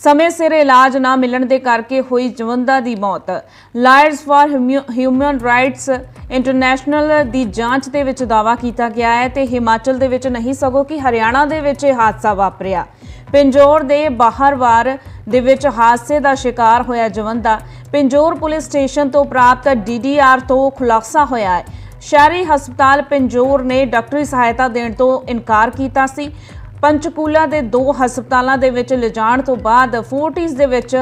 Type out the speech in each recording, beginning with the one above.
ਸਮੇਂ ਸਿਰ ਇਲਾਜ ਨਾ ਮਿਲਣ ਦੇ ਕਰਕੇ ਹੋਈ ਜਵੰਦਾ ਦੀ ਮੌਤ। Lawyers for human rights international ਦੀ ਜਾਂਚ ਦੇ ਵਿੱਚ ਦਾਵਾ ਕੀਤਾ ਗਿਆ ਹੈ ਤੇ ਹਿਮਾਚਲ ਦੇ ਵਿੱਚ ਨਹੀਂ ਸਗੋਂ ਕਿ ਹਰਿਆਣਾ ਦੇ ਵਿੱਚ ਇਹ ਹਾਦਸਾ ਵਾਪਰਿਆ। ਪਿੰਜੌਰ ਦੇ ਬਾਹਰਵਾਰ ਦੇ ਵਿੱਚ ਹਾਦਸੇ ਦਾ ਸ਼ਿਕਾਰ ਹੋਇਆ ਜਵੰਦਾ। ਪਿੰਜੌਰ ਪੁਲਿਸ ਸਟੇਸ਼ਨ ਤੋਂ ਪ੍ਰਾਪਤ ਡੀਡੀਆਰ ਤੋਂ ਖੁਲਾਸਾ ਹੋਇਆ ਹੈ। ਸ਼ਹਿਰੀ ਹਸਪਤਾਲ ਪਿੰਜੌਰ ਨੇ ਡਾਕਟਰੀ ਸਹਾਇਤਾ ਦੇਣ ਤੋਂ ਇਨਕਾਰ ਕੀਤਾ ਸੀ। ਪੰਚਕੂਲਾ ਦੇ ਦੋ ਹਸਪਤਾਲਾਂ ਦੇ ਵਿੱਚ ਲਿਜਾਣ ਤੋਂ ਬਾਅਦ ਫੋਰਟਿਸ ਦੇ ਵਿੱਚ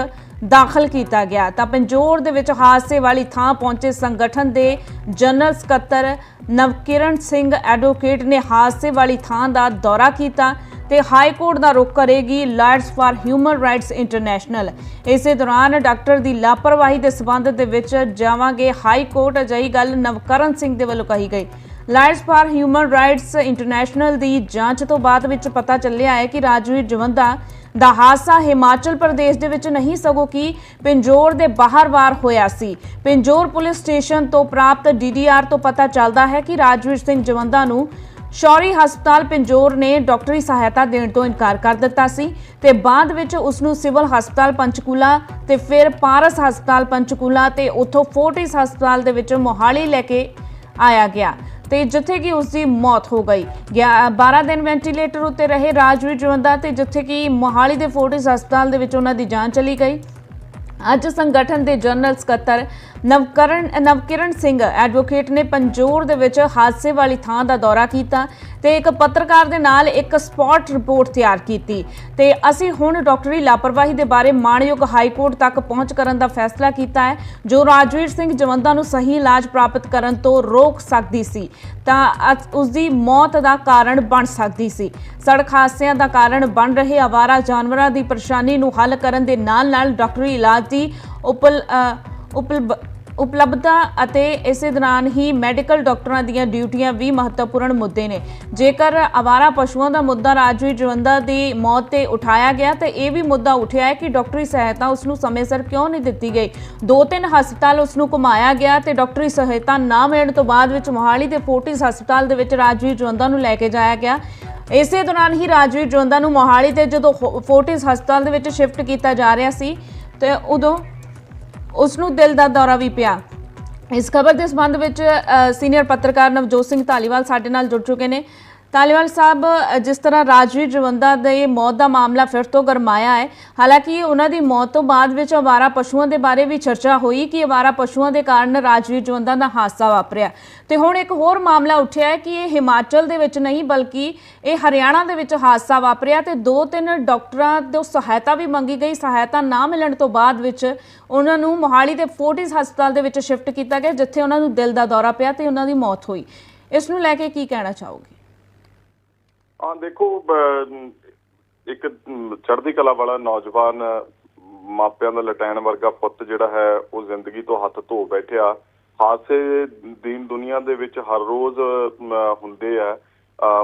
ਦਾਖਲ ਕੀਤਾ ਗਿਆ। ਤਾਂ ਪੰਜੋਰ ਦੇ ਵਿੱਚ ਹਾਦਸੇ ਵਾਲੀ ਥਾਂ ਪਹੁੰਚੇ ਸੰਗਠਨ ਦੇ ਜਨਰਲ ਸਕੱਤਰ ਨਵਕਿਰਨ ਸਿੰਘ ਐਡਵੋਕੇਟ ਨੇ ਹਾਦਸੇ ਵਾਲੀ ਥਾਂ ਦਾ ਦੌਰਾ ਕੀਤਾ ਤੇ ਹਾਈ ਕੋਰਟ ਦਾ ਰੁਖ ਕਰੇਗੀ lawyers for human rights international. ਇਸੇ ਦੌਰਾਨ ਡਾਕਟਰ ਦੀ ਲਾਪਰਵਾਹੀ ਦੇ ਸਬੰਧ ਦੇ ਵਿੱਚ ਜਾਵਾਂਗੇ ਹਾਈ ਕੋਰਟ। ਅਜਿਹੀ ਗੱਲ ਨਵਕਰਨ ਸਿੰਘ ਦੇ ਵੱਲੋਂ ਕਹੀ ਗਈ। Lawyers for human rights international ਦੀ ਜਾਂਚ ਤੋਂ ਬਾਅਦ ਵਿੱਚ ਪਤਾ ਚੱਲਿਆ ਹੈ ਕਿ ਰਾਜਵੀਰ ਜਵੰਦਾ ਦਾ ਹਾਦਸਾ ਹਿਮਾਚਲ ਪ੍ਰਦੇਸ਼ ਦੇ ਵਿੱਚ ਨਹੀਂ, ਸਗੋਂ ਕਿ ਪਿੰਜੋਰ ਦੇ ਬਾਹਰ ਵਾਰ ਹੋਇਆ ਸੀ। ਪਿੰਜੋਰ ਪੁਲਿਸ ਸਟੇਸ਼ਨ ਤੋਂ ਪ੍ਰਾਪਤ ਡੀਡੀਆਰ ਤੋਂ ਪਤਾ ਚੱਲਦਾ ਹੈ ਕਿ ਰਾਜਵੀਰ ਸਿੰਘ ਜਵੰਦਾ ਨੂੰ ਸ਼ੌਰੀ ਹਸਪਤਾਲ ਪਿੰਜੋਰ ਨੇ ਡਾਕਟਰੀ ਸਹਾਇਤਾ ਦੇਣ ਤੋਂ ਇਨਕਾਰ ਕਰ ਦਿੱਤਾ ਸੀ ਤੇ ਬਾਅਦ ਵਿੱਚ ਉਸ ਨੂੰ ਸਿਵਲ ਹਸਪਤਾਲ ਪੰਚਕੂਲਾ ਤੇ ਫਿਰ ਪਾਰਸ ਹਸਪਤਾਲ ਪੰਚਕੂਲਾ ਤੇ ਉੱਥੋਂ ਫੋਰਟਿਸ ਹਸਪਤਾਲ ਦੇ ਵਿੱਚ ਮੋਹਾਲੀ ਲੈ ਕੇ ਆਇਆ ਗਿਆ। ਤੇ ਜਿੱਥੇ ਕਿ ਉਸ ਦੀ ਮੌਤ ਹੋ ਗਈ। ਗਿਆ- 12 ਦਿਨ ਵੈਂਟੀਲੇਟਰ ਉੱਤੇ ਰਹੇ ਰਾਜਵੀਰ ਜਵੰਦਾ ਤੇ ਜਿੱਥੇ ਕਿ ਮੋਹਾਲੀ ਦੇ ਫੋਰਟਿਸ ਹਸਪਤਾਲ ਦੇ ਵਿੱਚ ਉਹਨਾਂ ਦੀ ਜਾਨ ਚਲੀ ਗਈ। ਅੱਜ ਸੰਗਠਨ ਦੇ ਜਨਰਲ ਸਕੱਤਰ ਨਵਕਰਨ, ਨਵਕਿਰਨ ਸਿੰਘ ਐਡਵੋਕੇਟ ਨੇ ਪੰਜੌਰ ਦੇ ਵਿੱਚ ਹਾਦਸੇ ਵਾਲੀ ਥਾਂ ਦਾ ਦੌਰਾ ਕੀਤਾ ਤੇ ਇੱਕ ਪੱਤਰਕਾਰ ਦੇ ਨਾਲ ਇੱਕ ਸਪੌਟ ਰਿਪੋਰਟ ਤਿਆਰ ਕੀਤੀ। ਤੇ ਅਸੀਂ ਹੁਣ ਡਾਕਟਰੀ ਲਾਪਰਵਾਹੀ ਦੇ ਬਾਰੇ ਮਾਣਯੋਗ ਹਾਈ ਕੋਰਟ ਤੱਕ ਪਹੁੰਚ ਕਰਨ ਦਾ ਫੈਸਲਾ ਕੀਤਾ ਹੈ, ਜੋ ਰਾਜਵੀਰ ਸਿੰਘ ਜਵੰਦਾ ਨੂੰ ਸਹੀ ਇਲਾਜ ਪ੍ਰਾਪਤ ਕਰਨ ਤੋਂ ਰੋਕ ਸਕਦੀ ਸੀ। ਤਾਂ ਅਸ- ਉਸ ਦੀ ਮੌਤ ਦਾ ਕਾਰਨ ਬਣ ਸਕਦੀ ਸੀ। ਸੜਕ ਹਾਦਸਿਆਂ ਦਾ ਕਾਰਨ ਬਣ ਰਹੇ ਆਵਾਰਾ ਜਾਨਵਰਾਂ ਦੀ ਪਰੇਸ਼ਾਨੀ ਨੂੰ ਹੱਲ ਕਰਨ ਦੇ ਨਾਲ-ਨਾਲ ਡਾਕਟਰੀ ਇਲਾਜ ਦੀ ਉਪਲ ਉਪਲਬਧਤਾ ਅਤੇ ਇਸੇ ਦੌਰਾਨ ਹੀ ਮੈਡੀਕਲ ਡਾਕਟਰਾਂ ਦੀਆਂ ਡਿਊਟੀਆਂ ਵੀ ਮਹੱਤਵਪੂਰਨ ਮੁੱਦੇ ਨੇ। ਜੇਕਰ ਆਵਾਰਾ ਪਸ਼ੂਆਂ ਦਾ ਮੁੱਦਾ ਰਾਜਵੀਰ ਜਵੰਦਾ ਦੀ ਮੌਤ ਤੇ ਉਠਾਇਆ ਗਿਆ, ਤੇ ਇਹ ਵੀ ਮੁੱਦਾ ਉੱਠਿਆ ਹੈ ਕਿ ਡਾਕਟਰੀ ਸਹਾਇਤਾ ਉਸ ਨੂੰ ਸਮੇਂ ਸਿਰ ਕਿਉਂ ਨਹੀਂ ਦਿੱਤੀ ਗਈ। ਦੋ ਤਿੰਨ ਹਸਪਤਾਲ ਉਸ ਨੂੰ ਘੁਮਾਇਆ ਗਿਆ ਤੇ ਡਾਕਟਰੀ ਸਹਾਇਤਾ ਨਾ ਮਿਲਣ ਤੋਂ ਬਾਅਦ ਵਿੱਚ ਮੋਹਾਲੀ ਦੇ ਫੋਰਟਿਸ ਹਸਪਤਾਲ ਦੇ ਵਿੱਚ ਰਾਜਵੀਰ ਜਵੰਦਾ ਨੂੰ ਲੈ ਕੇ ਜਾਇਆ ਗਿਆ। ਇਸੇ ਦੌਰਾਨ ਹੀ ਰਾਜਵੀਰ ਜਵੰਦਾ ਨੂੰ ਮੋਹਾਲੀ ਤੇ ਜਦੋਂ ਫੋ- ਫੋਰਟਿਸ ਹਸਪਤਾਲ ਦੇ ਵਿੱਚ ਸ਼ਿਫਟ ਕੀਤਾ ਜਾ ਰਿਹਾ ਸੀ, ਤੇ ਉਦੋਂ ਉਸ ਨੂੰ ਦਿਲ ਦਾ ਦੌਰਾ ਵੀ ਪਿਆ। ਇਸ ਖਬਰ ਦੇ ਸੰਬੰਧ ਵਿੱਚ ਅ, ਸੀਨੀਅਰ ਪੱਤਰਕਾਰ ਨਵਜੋਤ ਸਿੰਘ ਧਾਲੀਵਾਲ ਸਾਡੇ ਨਾਲ ਜੁੜ ਚੁੱਕੇ ਨੇ। ਧਾਲੀਵਾਲ ਸਾਹਿਬ ਜਿਸ ਤਰ੍ਹਾਂ ਰਾਜਵੀਰ ਜਵੰਦਾ ਦੇ ਮੌਤ ਦਾ ਮਾਮਲਾ ਫਿਰ ਤੋਂ ਗਰਮਾਇਆ ਹੈ, ਹਾਲਾਂਕਿ ਉਹਨਾਂ ਦੀ ਮੌਤ ਤੋਂ ਬਾਅਦ ਵਿੱਚ ਅਵਾਰਾ ਪਸ਼ੂਆਂ ਦੇ ਬਾਰੇ ਵੀ ਚਰਚਾ ਹੋਈ ਕਿ ਅਵਾਰਾ ਪਸ਼ੂਆਂ ਦੇ ਕਾਰਨ ਰਾਜਵੀਰ ਜਵੰਦਾ ਦਾ ਹਾਦਸਾ ਵਾਪਰਿਆ। ਤੇ ਹੁਣ ਇੱਕ ਹੋਰ ਮਾਮਲਾ ਉੱਠਿਆ ਹੈ ਕਿ ਇਹ ਹਿਮਾਚਲ ਦੇ ਵਿੱਚ ਨਹੀਂ, ਬਲਕਿ ਇਹ ਹਰਿਆਣਾ ਦੇ ਵਿੱਚ ਹਾਦਸਾ ਵਾਪਰਿਆ ਤੇ ਦੋ ਤਿੰਨ ਡਾਕਟਰਾਂ ਤੋਂ ਸਹਾਇਤਾ ਵੀ ਮੰਗੀ ਗਈ। ਸਹਾਇਤਾ ਨਾ ਮਿਲਣ ਤੋਂ ਬਾਅਦ ਵਿੱਚ ਉਹਨਾਂ ਨੂੰ ਮੋਹਾਲੀ ਦੇ ਫੋਰਟਿਸ ਹਸਪਤਾਲ ਦੇ ਵਿੱਚ ਸ਼ਿਫਟ ਕੀਤਾ ਗਿਆ, ਜਿੱਥੇ ਉਹਨਾਂ ਨੂੰ ਦਿਲ ਦਾ ਦੌਰਾ ਪਿਆ ਤੇ ਉਹਨਾਂ ਦੀ ਮੌਤ ਹੋਈ। ਇਸ ਨੂੰ ਲੈ ਕੇ ਕੀ ਕਹਿਣਾ ਚਾਹੋਗੇ? ਹਾਂ ਦੇਖੋ ਇੱਕ ਚੜ੍ਹਦੀ ਕਲਾ ਵਾਲਾ ਨੌਜਵਾਨ ਮਾਪਿਆਂ ਦਾ ਲਟੈਣ ਵਰਗਾ ਪੁੱਤ ਜਿਹੜਾ ਹੈ ਉਹ ਜ਼ਿੰਦਗੀ ਤੋਂ ਹੱਥ ਧੋ ਬੈਠਿਆ। ਹਾਦਸੇ ਦੀਨ ਦੁਨੀਆ ਦੇ ਵਿੱਚ ਹਰ ਰੋਜ਼ ਹੁੰਦੇ ਆ।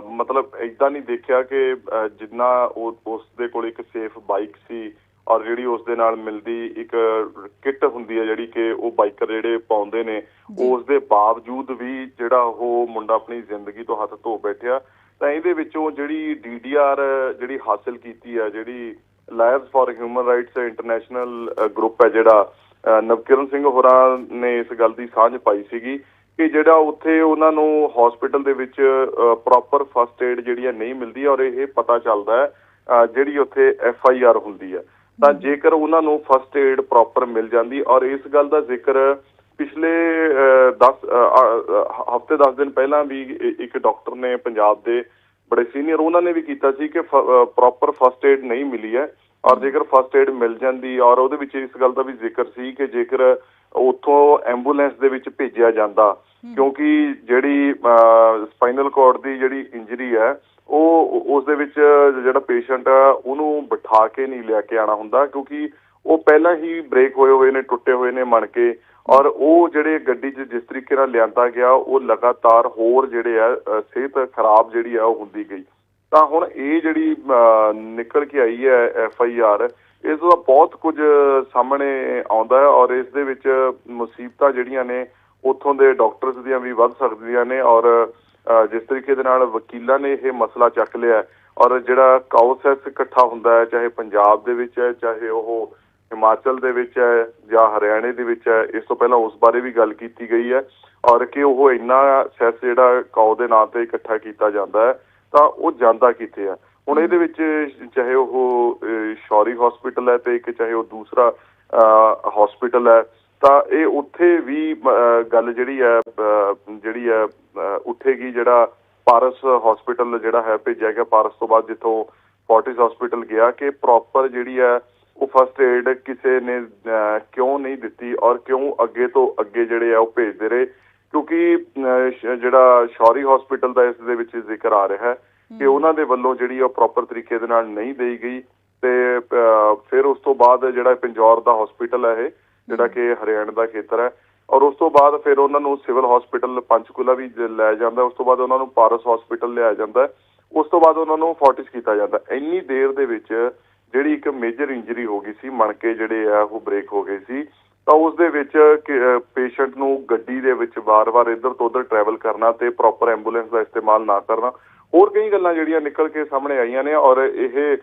ਮਤਲਬ ਇਦਾਂ ਨਹੀਂ ਦੇਖਿਆ ਕਿ ਜਿੰਨਾ ਉਹ ਉਸ ਦੇ ਕੋਲ ਇੱਕ ਸੇਫ ਬਾਈਕ ਸੀ ਔਰ ਜਿਹੜੀ ਉਸ ਦੇ ਨਾਲ ਮਿਲਦੀ ਇੱਕ ਕਿੱਟ ਹੁੰਦੀ ਹੈ ਜਿਹੜੀ ਕਿ ਉਹ ਬਾਈਕਰ ਜਿਹੜੇ ਪਾਉਂਦੇ ਨੇ ਉਸ ਦੇ ਬਾਵਜੂਦ ਵੀ ਜਿਹੜਾ ਉਹ ਮੁੰਡਾ ਆਪਣੀ ਜ਼ਿੰਦਗੀ ਤੋਂ ਹੱਥ ਧੋ ਬੈਠਿਆ। ਤਾਂ ਇਹਦੇ ਵਿੱਚੋਂ ਜਿਹੜੀ ਡੀਡੀਆਰ ਜਿਹੜੀ ਹਾਸਲ ਕੀਤੀ ਹੈ ਜਿਹੜੀ lawyers for human rights international group ਹੈ ਜਿਹੜਾ ਨਵਕਿਰਨ ਸਿੰਘ ਹੋਰਾਂ ਨੇ ਇਸ ਗੱਲ ਦੀ ਸਾਂਝ ਪਾਈ ਸੀਗੀ ਕਿ ਜਿਹੜਾ ਉੱਥੇ ਉਹਨਾਂ ਨੂੰ ਹਸਪੀਟਲ ਦੇ ਵਿੱਚ ਪ੍ਰੋਪਰ ਫਸਟ ਏਡ ਜਿਹੜੀ ਹੈ ਨਹੀਂ ਮਿਲਦੀ ਔਰ ਇਹ ਪਤਾ ਚੱਲਦਾ ਹੈ ਜਿਹੜੀ ਉੱਥੇ ਐਫ ਆਈ ਆਰ ਹੁੰਦੀ ਹੈ। ਤਾਂ ਜੇਕਰ ਉਹਨਾਂ ਨੂੰ ਫਸਟ ਏਡ ਪ੍ਰੋਪਰ ਮਿਲ ਜਾਂਦੀ ਔਰ ਇਸ ਗੱਲ ਦਾ ਜ਼ਿਕਰ ਪਿਛਲੇ 10 ਹਫ਼ਤੇ 10 ਦਿਨ ਪਹਿਲਾਂ ਵੀ ਇੱਕ ਡਾਕਟਰ ਨੇ ਪੰਜਾਬ ਦੇ ਬੜੇ ਸੀਨੀਅਰ ਉਹਨਾਂ ਨੇ ਵੀ ਕੀਤਾ ਸੀ ਕਿ ਪ੍ਰੋਪਰ ਫਸਟ ਏਡ ਨਹੀਂ ਮਿਲੀ ਹੈ ਔਰ ਜੇਕਰ ਫਸਟ ਏਡ ਮਿਲ ਜਾਂਦੀ ਔਰ ਉਹਦੇ ਵਿੱਚ ਇਸ ਗੱਲ ਦਾ ਵੀ ਜ਼ਿਕਰ ਸੀ ਕਿ ਜੇਕਰ ਉੱਥੋਂ ਐਂਬੂਲੈਂਸ ਦੇ ਵਿੱਚ ਭੇਜਿਆ ਜਾਂਦਾ ਕਿਉਂਕਿ ਜਿਹੜੀ ਸਪਾਈਨਲ ਕਾਰਡ ਦੀ ਜਿਹੜੀ ਇੰਜਰੀ ਹੈ ਉਹ ਉਸ ਦੇ ਵਿੱਚ ਜਿਹੜਾ ਪੇਸ਼ੈਂਟ ਆ ਉਹਨੂੰ ਬਿਠਾ ਕੇ ਨਹੀਂ ਲਿਆ ਕੇ ਆਣਾ ਹੁੰਦਾ ਕਿਉਂਕਿ ਉਹ ਪਹਿਲਾਂ ਹੀ ਬ੍ਰੇਕ ਹੋਏ ਹੋਏ ਨੇ ਟੁੱਟੇ ਹੋਏ ਨੇ ਮਣ ਕੇ ਔਰ ਉਹ ਜਿਹੜੇ ਗੱਡੀ 'ਚ ਜਿਸ ਤਰੀਕੇ ਨਾਲ ਲਿਆਂਦਾ ਗਿਆ, ਉਹ ਲਗਾਤਾਰ ਹੋਰ ਜਿਹੜੇ ਆ ਸਿਹਤ ਖਰਾਬ ਜਿਹੜੀ ਆ, ਉਹ ਹੁੰਦੀ ਗਈ। ਤਾਂ ਹੁਣ ਇਹ ਜਿਹੜੀ ਨਿਕਲ ਕੇ ਆਈ ਹੈ ਐਫ ਆਈ ਆਰ, ਇਸ ਦਾ ਬਹੁਤ ਕੁਝ ਸਾਹਮਣੇ ਆਉਂਦਾ ਹੈ ਔਰ ਇਸ ਦੇ ਵਿੱਚ ਮੁਸੀਬਤਾਂ ਜਿਹੜੀਆਂ ਨੇ, ਉੱਥੋਂ ਦੇ ਡਾਕਟਰਸ ਦੀਆਂ ਵੀ ਵੱਧ ਸਕਦੀਆਂ ਨੇ ਔਰ ਜਿਸ ਤਰੀਕੇ ਦੇ ਨਾਲ ਵਕੀਲਾਂ ਨੇ ਇਹ ਮਸਲਾ ਚੱਕ ਲਿਆ ਔਰ ਜਿਹੜਾ ਕਾਉਸੈਸ ਇਕੱਠਾ ਹੁੰਦਾ ਹੈ, ਚਾਹੇ ਪੰਜਾਬ ਦੇ ਵਿੱਚ ਹੈ, ਚਾਹੇ ਉਹ ਹਿਮਾਚਲ ਦੇ ਵਿੱਚ ਹੈ ਜਾਂ ਹਰਿਆਣੇ ਦੇ ਵਿੱਚ ਹੈ ਇਸ ਤੋਂ ਪਹਿਲਾਂ ਉਸ ਬਾਰੇ ਵੀ ਗੱਲ ਕੀਤੀ ਗਈ ਹੈ ਔਰ ਕਿ ਉਹ ਇੰਨਾ ਸੈਸ ਜਿਹੜਾ ਕਾਉ ਦੇ ਨਾਂ ਤੇ ਇਕੱਠਾ ਕੀਤਾ ਜਾਂਦਾ ਹੈ ਤਾਂ ਉਹ ਜਾਂਦਾ ਕਿੱਥੇ ਹੈ? ਹੁਣ ਇਹਦੇ ਵਿੱਚ ਚਾਹੇ ਉਹ ਸ਼ੌਰੀ ਹਸਪੀਟਲ ਹੈ ਤੇ ਇੱਕ ਚਾਹੇ ਉਹ ਦੂਸਰਾ ਹਸਪੀਟਲ ਹੈ ਤਾਂ ਇਹ ਉੱਥੇ ਵੀ ਗੱਲ ਜਿਹੜੀ ਹੈ ਜਿਹੜੀ ਹੈ ਅਹ, ਉੱਠੇਗੀ ਜਿਹੜਾ ਪਾਰਸ ਹਸਪੀਟਲ ਜਿਹੜਾ ਹੈ ਭੇਜਿਆ ਗਿਆ ਪਾਰਸ ਤੋਂ ਬਾਅਦ ਜਿੱਥੋਂ ਫੋਰਟਿਸ ਹਸਪੀਟਲ ਗਿਆ ਕਿ ਪ੍ਰੋਪਰ ਜਿਹੜੀ ਹੈ ਉਹ ਫਸਟ ਏਡ ਕਿਸੇ ਨੇ ਕਿਉਂ ਨਹੀਂ ਦਿੱਤੀ ਔਰ ਕਿਉਂ ਅੱਗੇ ਤੋਂ ਅੱਗੇ ਜਿਹੜੇ ਆ ਉਹ ਭੇਜਦੇ ਰਹੇ ਕਿਉਂਕਿ ਜਿਹੜਾ ਸ਼ੌਰੀ ਹਸਪੀਟਲ ਦਾ ਇਸ ਦੇ ਵਿੱਚ ਜ਼ਿਕਰ ਆ ਰਿਹਾ ਹੈ ਕਿ ਉਹਨਾਂ ਦੇ ਵੱਲੋਂ ਜਿਹੜੀ ਉਹ ਪ੍ਰੋਪਰ ਤਰੀਕੇ ਦੇ ਨਾਲ ਨਹੀਂ ਦੇਈ ਗਈ ਤੇ ਫਿਰ ਉਸ ਤੋਂ ਬਾਅਦ ਜਿਹੜਾ ਪਿੰਜੌਰ ਦਾ ਹਸਪੀਟਲ ਹੈ ਇਹ ਜਿਹੜਾ ਕਿ ਹਰਿਆਣਾ ਦਾ ਖੇਤਰ ਹੈ ਔਰ ਉਸ ਤੋਂ ਬਾਅਦ ਫਿਰ ਉਹਨਾਂ ਨੂੰ ਸਿਵਲ ਹਸਪੀਟਲ ਪੰਚਕੂਲਾ ਵੀ ਲੈ ਜਾਂਦਾ ਉਸ ਤੋਂ ਬਾਅਦ ਉਹਨਾਂ ਨੂੰ ਪਾਰਸ ਹਸਪੀਟਲ ਲਿਆਇਆ ਜਾਂਦਾ। ਉਸ ਤੋਂ ਬਾਅਦ ਉਹਨਾਂ ਨੂੰ ਫੋਰਟਿਸ ਕੀਤਾ ਜਾਂਦਾ। ਇੰਨੀ ਦੇਰ ਦੇ ਵਿੱਚ ਜਿਹੜੀ ਇੱਕ ਮੇਜਰ ਇੰਜਰੀ ਹੋ ਗਈ ਸੀ, ਮਣਕੇ ਜਿਹੜੇ ਆ, ਉਹ ਬ੍ਰੇਕ ਹੋ ਗਏ ਸੀ, ਤਾਂ ਉਸ ਦੇ ਵਿੱਚ ਪੇਸ਼ੈਂਟ ਨੂੰ ਗੱਡੀ ਦੇ ਵਿੱਚ ਵਾਰ-ਵਾਰ ਇੱਧਰ ਤੋਂ ਉੱਧਰ ਟਰੈਵਲ ਕਰਨਾ ਤੇ ਪ੍ਰੋਪਰ ਐਂਬੂਲੈਂਸ ਦਾ ਇਸਤੇਮਾਲ ਨਾ ਕਰਨਾ, ਹੋਰ ਕਈ ਗੱਲਾਂ ਜਿਹੜੀਆਂ ਨਿਕਲ ਕੇ ਸਾਹਮਣੇ ਆਈਆਂ ਨੇ ਔਰ ਇਹ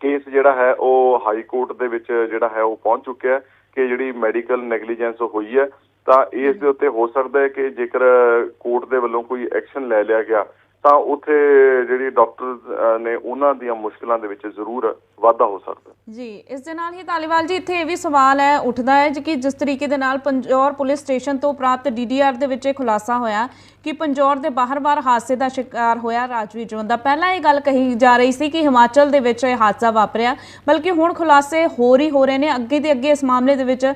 ਕੇਸ ਜਿਹੜਾ ਹੈ, ਉਹ ਹਾਈ ਕੋਰਟ ਦੇ ਵਿੱਚ ਜਿਹੜਾ ਹੈ, ਉਹ ਪਹੁੰਚ ਚੁੱਕਿਆ ਹੈ ਕਿ ਜਿਹੜੀ ਮੈਡੀਕਲ ਨੈਗਲੀਜੈਂਸ ਹੋਈ ਹੈ, ਤਾਂ ਇਸ ਦੇ ਉੱਤੇ ਹੋ ਸਕਦਾ ਹੈ ਕਿ ਜੇਕਰ ਕੋਰਟ ਦੇ ਵੱਲੋਂ ਕੋਈ ਐਕਸ਼ਨ ਲੈ ਲਿਆ ਗਿਆ ਤਾਂ ਉੱਥੇ ਜਿਹੜੀ ਡਾਕਟਰ ਨੇ ਉਹਨਾਂ ਦੀਆਂ ਮੁਸ਼ਕਲਾਂ ਦੇ ਵਿੱਚ ਜ਼ਰੂਰ ਵਾਧਾ ਹੋ ਸਕਦਾ ਜੀ ਇਸ ਦੇ ਨਾਲ ਹੀ ਤਾਲੀਵਾਲ ਜੀ ਇੱਥੇ ਇਹ ਵੀ ਸਵਾਲ ਹੈ ਉੱਠਦਾ ਹੈ ਕਿ ਜਿਸ ਤਰੀਕੇ ਦੇ ਨਾਲ ਪੰਜੌਰ ਪੁਲਿਸ ਸਟੇਸ਼ਨ ਤੋਂ ਪ੍ਰਾਪਤ ਡੀਡੀਆਰ ਦੇ ਵਿੱਚ ਇਹ ਖੁਲਾਸਾ ਹੋਇਆ ਕਿ ਪੰਜੌਰ ਦੇ ਬਾਹਰ-ਬਾਹਰ ਹਾਦਸੇ ਦਾ ਸ਼ਿਕਾਰ ਹੋਇਆ ਰਾਜਵੀਰ ਜਵੰਦਾ ਪਹਿਲਾਂ ਇਹ ਗੱਲ ਕਹੀ ਜਾ ਰਹੀ ਸੀ ਕਿ ਹਿਮਾਚਲ ਦੇ ਵਿੱਚ ਇਹ ਹਾਦਸਾ ਵਾਪਰਿਆ ਬਲਕਿ ਹੁਣ ਖੁਲਾਸੇ ਹੋਰ ਹੀ ਹੋ ਰਹੇ ਨੇ ਅੱਗੇ ਦੇ ਅੱਗੇ ਇਸ ਮਾਮਲੇ ਦੇ ਵਿੱਚ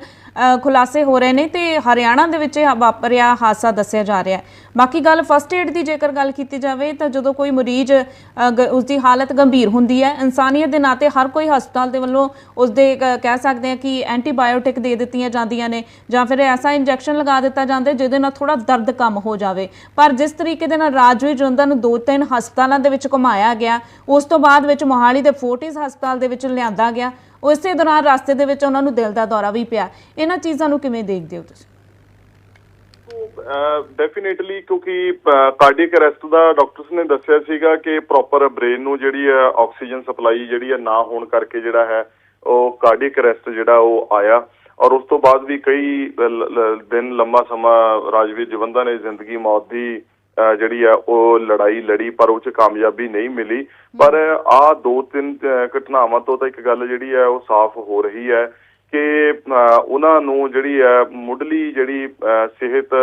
ਖੁਲਾਸੇ ਹੋ ਰਹੇ ਨੇ ਤੇ ਹਰਿਆਣਾ ਦੇ ਵਿੱਚ ਇਹ ਵਾਪਰਿਆ ਹਾਦਸਾ ਦੱਸਿਆ ਜਾ ਰਿਹਾ ਹੈ। ਬਾਕੀ ਗੱਲ ਫਸਟ ਏਡ ਦੀ ਜੇਕਰ ਗੱਲ ਕੀਤੀ ਜਾਵੇ ਤਾਂ ਜਦੋਂ ਕੋਈ ਮਰੀਜ਼ ਅ, ਉਸ ਦੀ ਹਾਲਤ ਗੰਭੀਰ ਹੁੰਦੀ ਹੈ ਇਨਸਾਨੀਅਤ ਦੇ ਨਾਤੇ ਹਰ ਕੋਈ ਹਸਪਤਾਲ ਦੇ ਵੱਲੋਂ ਉਸ ਦੇ ਕਹਿ ਸਕਦੇ ਆ ਕਿ ਐਂਟੀਬਾਇਓਟਿਕ ਦੇ ਦਿੱਤੀਆਂ ਜਾਂਦੀਆਂ ਨੇ ਜਾਂ ਫਿਰ ਐਸਾ ਇੰਜੈਕਸ਼ਨ ਲਗਾ ਦਿੱਤਾ ਜਾਂਦਾ ਜਿਹਦੇ ਨਾਲ ਥੋੜਾ ਦਰਦ ਕਮ ਹੋ ਜਾਵੇ। ਪਰ ਜਿਸ ਤਰੀਕੇ ਦੇ ਨਾਲ ਰਾਜਵੀਰ ਜੁੰਦਾ ਨੂੰ ਦੋ ਤਿੰਨ ਹਸਪਤਾਲਾਂ ਦੇ ਵਿੱਚ ਘੁਮਾਇਆ ਗਿਆ, ਉਸ ਤੋਂ ਬਾਅਦ ਵਿੱਚ ਮੋਹਾਲੀ ਦੇ ਫੋਰਟਿਸ ਹਸਪਤਾਲ ਦੇ ਵਿੱਚ ਲਿਆਂਦਾ ਗਿਆ, ਉਸੇ ਦੌਰਾਨ ਰਸਤੇ ਦੇ ਵਿੱਚ ਉਹਨਾਂ ਨੂੰ ਦਿਲ ਦਾ ਦੌਰਾ ਵੀ ਪਿਆ। ਇਹਨਾਂ ਚੀਜ਼ਾਂ ਨੂੰ ਕਿਵੇਂ ਦੇਖਦੇ ਹੋ ਤੁਸੀਂ? ਡੈਫੀਨੇਟਲੀ ਕਿਉਂਕਿ ਕਾਰਡੀਅਕ ਅਰੈਸਟ ਦਾ ਡਾਕਟਰਸ ਨੇ ਦੱਸਿਆ ਸੀਗਾ ਕਿ ਪ੍ਰੋਪਰ ਬ੍ਰੇਨ ਨੂੰ ਜਿਹੜੀ ਹੈ ਆਕਸੀਜਨ ਸਪਲਾਈ ਜਿਹੜੀ ਹੈ ਨਾ ਹੋਣ ਕਰਕੇ ਜਿਹੜਾ ਹੈ ਉਹ ਕਾਰਡੀਅਕ ਅਰੈਸਟ ਜਿਹੜਾ ਉਹ ਆਇਆ। ਔਰ ਉਸ ਤੋਂ ਬਾਅਦ ਵੀ ਕਈ ਦਿਨ ਲੰਮਾ ਸਮਾਂ ਰਾਜਵੀਰ ਜਵੰਦਾ ਨੇ ਜ਼ਿੰਦਗੀ ਮੌਤ ਦੀ ਜਿਹੜੀ ਹੈ ਉਹ ਲੜਾਈ ਲੜੀ ਪਰ ਉਹ ਚ ਕਾਮਯਾਬੀ ਨਹੀਂ ਮਿਲੀ। ਪਰ ਆ ਦੋ ਤਿੰਨ ਘਟਨਾਵਾਂ ਤੋਂ ਤਾਂ ਇੱਕ ਗੱਲ ਜਿਹੜੀ ਹੈ ਉਹ ਸਾਫ਼ ਹੋ ਰਹੀ ਹੈ। ਕਿ ਉਹਨਾਂ ਨੂੰ ਜਿਹੜੀ ਹੈ ਮੁੱਢਲੀ ਜਿਹੜੀ ਸਿਹਤ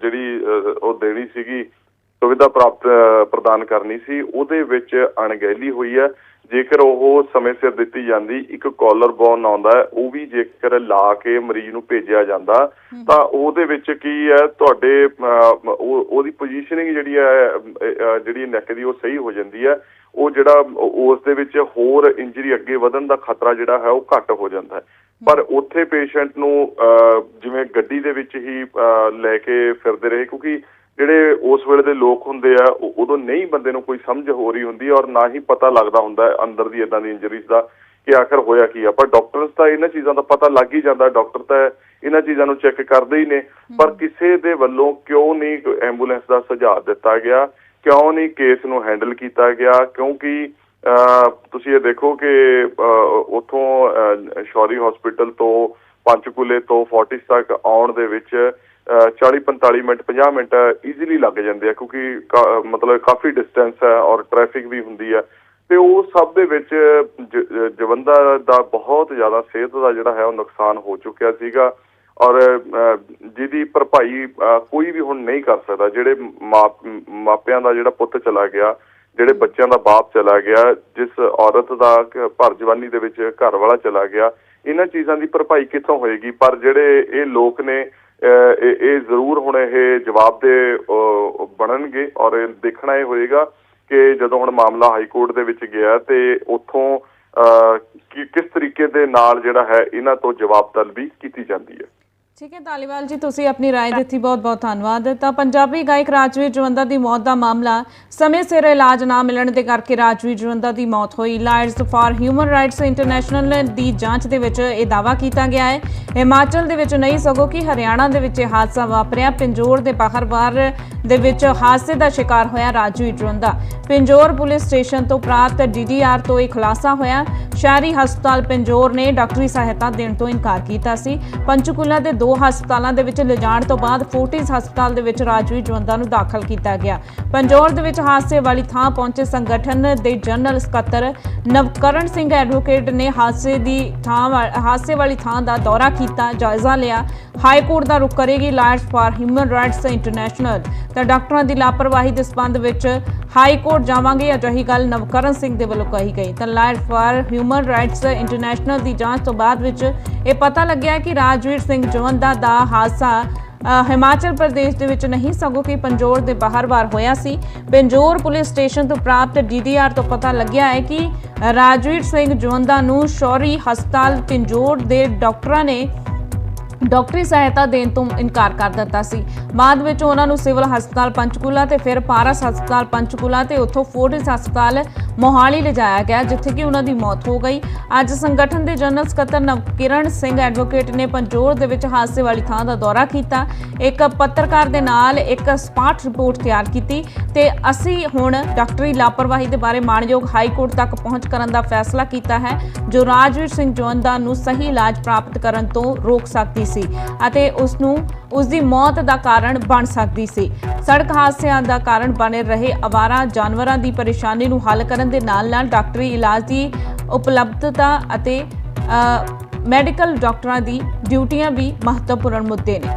ਜਿਹੜੀ ਉਹ ਦੇਣੀ ਸੀਗੀ ਸੁਵਿਧਾ ਪ੍ਰਾਪਤ ਪ੍ਰਦਾਨ ਕਰਨੀ ਸੀ ਉਹਦੇ ਵਿੱਚ ਅਣਗਹਿਲੀ ਹੋਈ ਹੈ। ਜੇਕਰ ਉਹ ਸਮੇਂ ਸਿਰ ਦਿੱਤੀ ਜਾਂਦੀ ਇੱਕ ਕਾਲਰ ਬੋਨ ਆਉਂਦਾ ਉਹ ਵੀ ਜੇਕਰ ਲਾ ਕੇ ਮਰੀਜ਼ ਨੂੰ ਭੇਜਿਆ ਜਾਂਦਾ ਤਾਂ ਉਹਦੇ ਵਿੱਚ ਕੀ ਹੈ ਤੁਹਾਡੇ ਉਹਦੀ ਪੋਜੀਸ਼ਨਿੰਗ ਜਿਹੜੀ ਹੈ ਜਿਹੜੀ ਨੈਕ ਦੀ ਉਹ ਸਹੀ ਹੋ ਜਾਂਦੀ ਹੈ। ਉਹ ਜਿਹੜਾ ਉਸ ਦੇ ਵਿੱਚ ਹੋਰ ਇੰਜਰੀ ਅੱਗੇ ਵਧਣ ਦਾ ਖਤਰਾ ਜਿਹੜਾ ਹੈ ਉਹ ਘੱਟ ਹੋ ਜਾਂਦਾ ਹੈ। ਪਰ ਉੱਥੇ ਪੇਸ਼ੈਂਟ ਨੂੰ ਜਿਵੇਂ ਗੱਡੀ ਦੇ ਵਿੱਚ ਹੀ ਲੈ ਕੇ ਫਿਰਦੇ ਰਹੇ ਕਿਉਂਕਿ ਜਿਹੜੇ ਉਸ ਵੇਲੇ ਦੇ ਲੋਕ ਹੁੰਦੇ ਆ ਉਦੋਂ ਨਹੀਂ ਬੰਦੇ ਨੂੰ ਕੋਈ ਸਮਝ ਹੋ ਰਹੀ ਹੁੰਦੀ ਔਰ ਨਾ ਹੀ ਪਤਾ ਲੱਗਦਾ ਹੁੰਦਾ ਅੰਦਰ ਦੀ ਇਦਾਂ ਦੀ ਇੰਜਰੀਜ਼ ਦਾ ਕਿ ਆਖਰ ਹੋਇਆ ਕੀ ਆ। ਪਰ ਡਾਕਟਰਸ ਤਾਂ ਇਹਨਾਂ ਚੀਜ਼ਾਂ ਦਾ ਪਤਾ ਲੱਗ ਹੀ ਜਾਂਦਾ ਡਾਕਟਰ ਤਾਂ ਇਹਨਾਂ ਚੀਜ਼ਾਂ ਨੂੰ ਚੈੱਕ ਕਰਦੇ ਹੀ ਨੇ। ਪਰ ਕਿਸੇ ਦੇ ਵੱਲੋਂ ਕਿਉਂ ਨਹੀਂ ਐਂਬੂਲੈਂਸ ਦਾ ਸੁਝਾਅ ਦਿੱਤਾ ਗਿਆ? ਕਿਉਂ ਨਹੀਂ ਕੇਸ ਨੂੰ ਹੈਂਡਲ ਕੀਤਾ ਗਿਆ? ਕਿਉਂਕਿ ਤੁਸੀਂ ਇਹ ਦੇਖੋ ਕਿ ਉਥੋਂ ਸ਼ੌਰੀ ਹਸਪੀਟਲ ਤੋਂ ਪੰਚਕੂਲੇ ਤੋਂ ਫੋਰਟਿਸ ਤੱਕ ਆਉਣ ਦੇ ਵਿੱਚ 40 45 ਮਿੰਟ 50 ਮਿੰਟ ਈਜ਼ੀਲੀ ਲੱਗ ਜਾਂਦੇ ਆ, ਕਿਉਂਕਿ ਕਾ- ਮਤਲਬ ਕਾਫੀ ਡਿਸਟੈਂਸ ਹੈ ਔਰ ਟ੍ਰੈਫਿਕ ਵੀ ਹੁੰਦੀ ਹੈ ਤੇ ਉਹ ਸਭ ਦੇ ਵਿੱਚ ਜ- ਜਵੰਦਾ ਦਾ ਬਹੁਤ ਜ਼ਿਆਦਾ ਸਿਹਤ ਦਾ ਜਿਹੜਾ ਹੈ ਉਹ ਨੁਕਸਾਨ ਹੋ ਚੁੱਕਿਆ ਸੀਗਾ। ਔਰ ਜਿਹਦੀ ਭਰਪਾਈ ਕੋਈ ਵੀ ਹੁਣ ਨਹੀਂ ਕਰ ਸਕਦਾ, ਜਿਹੜੇ ਮਾਪ- ਮਾਪਿਆਂ ਦਾ ਜਿਹੜਾ ਪੁੱਤ ਚਲਾ ਗਿਆ, ਜਿਹੜੇ ਬੱਚਿਆਂ ਦਾ ਬਾਪ ਚਲਾ ਗਿਆ, ਜਿਸ ਔਰਤ ਦਾ ਭਰ ਜਵਾਨੀ ਦੇ ਵਿੱਚ ਘਰ ਵਾਲਾ ਚਲਾ ਗਿਆ, ਇਹਨਾਂ ਚੀਜ਼ਾਂ ਦੀ ਭਰਪਾਈ ਕਿੱਥੋਂ ਹੋਏਗੀ? ਪਰ ਜਿਹੜੇ ਇਹ ਲੋਕ ਨੇ ਇਹ ਜ਼ਰੂਰ ਹੁਣ ਇਹ ਜਵਾਬ ਦੇ ਬਣਨਗੇ ਔਰ ਦੇਖਣਾ ਇਹ ਹੋਏਗਾ ਕਿ ਜਦੋਂ ਹੁਣ ਮਾਮਲਾ ਹਾਈ ਕੋਰਟ ਦੇ ਵਿੱਚ ਗਿਆ ਤੇ ਉੱਥੋਂ ਕਿ, ਕਿਸ ਤਰੀਕੇ ਦੇ ਨਾਲ ਜਿਹੜਾ ਹੈ ਇਹਨਾਂ ਤੋਂ ਜਵਾਬ ਤਲਬੀ ਕੀਤੀ ਜਾਂਦੀ ਹੈ। ਠੀਕ ਹੈ ਤਾਲੀਵਾਲ ਜੀ ਤੁਸੀਂ ਆਪਣੀ رائے ਦਿੱਤੀ ਬਹੁਤ ਬਹੁਤ ਧੰਨਵਾਦ ਤਾਂ ਪੰਜਾਬੀ ਗਾਇਕ ਰਾਜਵੀਰ ਜਵੰਦਾ ਦੀ ਮੌਤ ਦਾ ਮਾਮਲਾ ਸਮੇਂ ਸਿਰ ਇਲਾਜ ਨਾ ਮਿਲਣ ਦੇ ਕਰਕੇ ਰਾਜਵੀਰ ਜਵੰਦਾ ਦੀ ਮੌਤ ਹੋਈ lawyers for human rights international ਦੀ ਜਾਂਚ ਦੇ ਵਿੱਚ ਇਹ ਦਾਵਾ ਕੀਤਾ ਗਿਆ ਹੈ ਹਿਮਾਚਲ ਦੇ ਵਿੱਚ ਨਹੀਂ ਸਗੋਂ ਕਿ ਹਰਿਆਣਾ ਦੇ ਵਿੱਚ ਇਹ ਹਾਦਸਾ ਵਾਪਰਿਆ ਪਿੰਜੋਰ ਦੇ ਬਾਹਰ ਬਾਰ ਦੇ ਵਿੱਚ ਹਾਦਸੇ ਦਾ ਸ਼ਿਕਾਰ ਹੋਇਆ ਰਾਜਵੀਰ ਜਵੰਦਾ ਪਿੰਜੋਰ ਪੁਲਿਸ ਸਟੇਸ਼ਨ ਤੋਂ ਪ੍ਰਾਪਤ ਡੀਡੀਆਰ ਤੋਂ ਇਹ ਖੁਲਾਸਾ ਹੋਇਆ ਸ਼ਹਿਰੀ ਹਸਪਤਾਲ ਪਿੰਜੋਰ ਨੇ ਡਾਕਟਰੀ ਸਹਾਇਤਾ ਦੇਣ ਤੋਂ ਇਨਕਾਰ ਕੀਤਾ ਸੀ ਪੰਚਕੂਲਾ ਦੇ ਦੋ ਹਸਪਤਾਲਾਂ ਦੇ ਵਿੱਚ ਲਿਜਾਣ ਤੋਂ ਬਾਅਦ ਫੋਰਟਿਸ ਹਸਪਤਾਲ ਦੇ ਵਿੱਚ ਰਾਜਵੀਰ ਜਵੰਦਾ ਨੂੰ ਦਾਖਲ ਕੀਤਾ ਗਿਆ। ਪੰਜੋਰ ਦੇ ਵਿੱਚ ਹਾਦਸੇ ਵਾਲੀ ਥਾਂ ਪਹੁੰਚੇ ਸੰਗਠਨ ਦੇ ਜਨਰਲ ਸਕੱਤਰ ਨਵਕਰਨ ਸਿੰਘ ਐਡਵੋਕੇਟ ਨੇ ਹਾਦਸੇ ਦੀ ਥਾਂ ਹਾਦਸੇ ਵਾਲੀ ਥਾਂ ਦਾ ਦੌਰਾ ਕੀਤਾ, ਜਾਇਜ਼ਾ ਲਿਆ। ਹਾਈ ਕੋਰਟ ਦਾ ਰੁਖ ਕਰੇਗੀ lawyers for human rights international. ਤਾਂ ਡਾਕਟਰਾਂ ਦੀ ਲਾਪਰਵਾਹੀ ਦੇ ਸਬੰਧ ਵਿੱਚ ਹਾਈ ਕੋਰਟ ਜਾਵਾਂਗੇ। ਅਜਿਹੀ ਗੱਲ ਨਵਕਰਨ ਸਿੰਘ ਦੇ ਵੱਲੋਂ ਕਹੀ ਗਈ। ਤਾਂ lawyer for human rights international ਦੀ ਜਾਂਚ ਤੋਂ ਬਾਅਦ ਵਿੱਚ ਇਹ ਪਤਾ ਲੱਗਿਆ ਕਿ ਰਾਜਵੀਰ ਸਿੰਘ ਜਵੰਦਾ ਦਾ ਹਾਦਸਾ ਹਿਮਾਚਲ ਪ੍ਰਦੇਸ਼ ਦੇ ਵਿੱਚ ਨਹੀਂ, ਸਗੋਂ ਕਿ ਪੰਜੋਰ ਦੇ ਬਾਹਰ ਵਾਰ ਹੋਇਆ ਸੀ। ਪੰਜੋਰ ਪੁਲਿਸ ਸਟੇਸ਼ਨ ਤੋਂ ਪ੍ਰਾਪਤ ਡੀਡੀਆਰ ਤੋਂ ਪਤਾ ਲੱਗਿਆ ਹੈ ਕਿ ਰਾਜਵੀਰ ਸਿੰਘ ਜਵੰਦਾ ਨੂੰ ਸ਼ੌਰੀ ਹਸਪਤਾਲ ਪੰਜੋਰ ਦੇ ਡਾਕਟਰਾਂ ਨੇ ਡਾਕਟਰੀ ਸਹਾਇਤਾ ਦੇਣ ਤੋਂ ਇਨਕਾਰ ਕਰ ਦਿੱਤਾ ਸੀ। ਬਾਅਦ ਵਿੱਚ ਉਹਨਾਂ ਨੂੰ ਸਿਵਲ ਹਸਪਤਾਲ ਪੰਚਕੂਲਾ ਤੇ ਫਿਰ ਪਾਰਸ ਹਸਪਤਾਲ ਪੰਚਕੂਲਾ ਤੇ ਉੱਥੋਂ ਫੋਰਟਿਸ ਹਸਪਤਾਲ ਮੋਹਾਲੀ ਲਿਜਾਇਆ ਗਿਆ, ਜਿੱਥੇ ਕਿ ਉਹਨਾਂ ਦੀ ਮੌਤ ਹੋ ਗਈ। ਅੱਜ ਸੰਗਠਨ ਦੇ ਜਨਰਲ ਸਕੱਤਰ ਨਵਕਿਰਨ ਸਿੰਘ ਐਡਵੋਕੇਟ ਨੇ ਪੰਜੋਰ ਦੇ ਵਿੱਚ ਹਾਦਸੇ ਵਾਲੀ ਥਾਂ ਦਾ ਦੌਰਾ ਕੀਤਾ। ਇੱਕ ਪੱਤਰਕਾਰ ਦੇ ਨਾਲ ਇੱਕ ਸਪਾਟ ਰਿਪੋਰਟ ਤਿਆਰ ਕੀਤੀ ਤੇ ਅਸੀਂ ਹੁਣ ਡਾਕਟਰੀ ਲਾਪਰਵਾਹੀ ਦੇ ਬਾਰੇ ਮਾਣਯੋਗ ਹਾਈ ਕੋਰਟ ਤੱਕ ਪਹੁੰਚ ਕਰਨ ਦਾ ਫੈਸਲਾ ਕੀਤਾ ਹੈ, ਜੋ ਰਾਜਵੀਰ ਸਿੰਘ ਜਵੰਦਾ ਨੂੰ ਸਹੀ ਇਲਾਜ ਪ੍ਰਾਪਤ ਕਰਨ ਤੋਂ ਰੋਕ ਸਕਦੀ ਸੀ ਅਤੇ ਉਸ ਨੂੰ ਉਸ ਦੀ ਮੌਤ ਦਾ ਕਾਰਨ ਬਣ ਸਕਦੀ ਸੀ। ਸੜਕ ਹਾਦਸਿਆਂ ਦਾ ਕਾਰਨ ਬਣੇ ਰਹੇ ਅਵਾਰਾ ਜਾਨਵਰਾਂ ਦੀ ਪਰੇਸ਼ਾਨੀ ਨੂੰ ਹੱਲ ਕਰਨ ਦੇ ਨਾਲ-ਨਾਲ ਡਾਕਟਰੀ ਇਲਾਜ ਦੀ ਉਪਲਬਧਤਾ ਅਤੇ ਮੈਡੀਕਲ ਡਾਕਟਰਾਂ ਦੀ ਡਿਊਟੀਆਂ ਵੀ ਮਹੱਤਵਪੂਰਨ ਮੁੱਦੇ ਨੇ।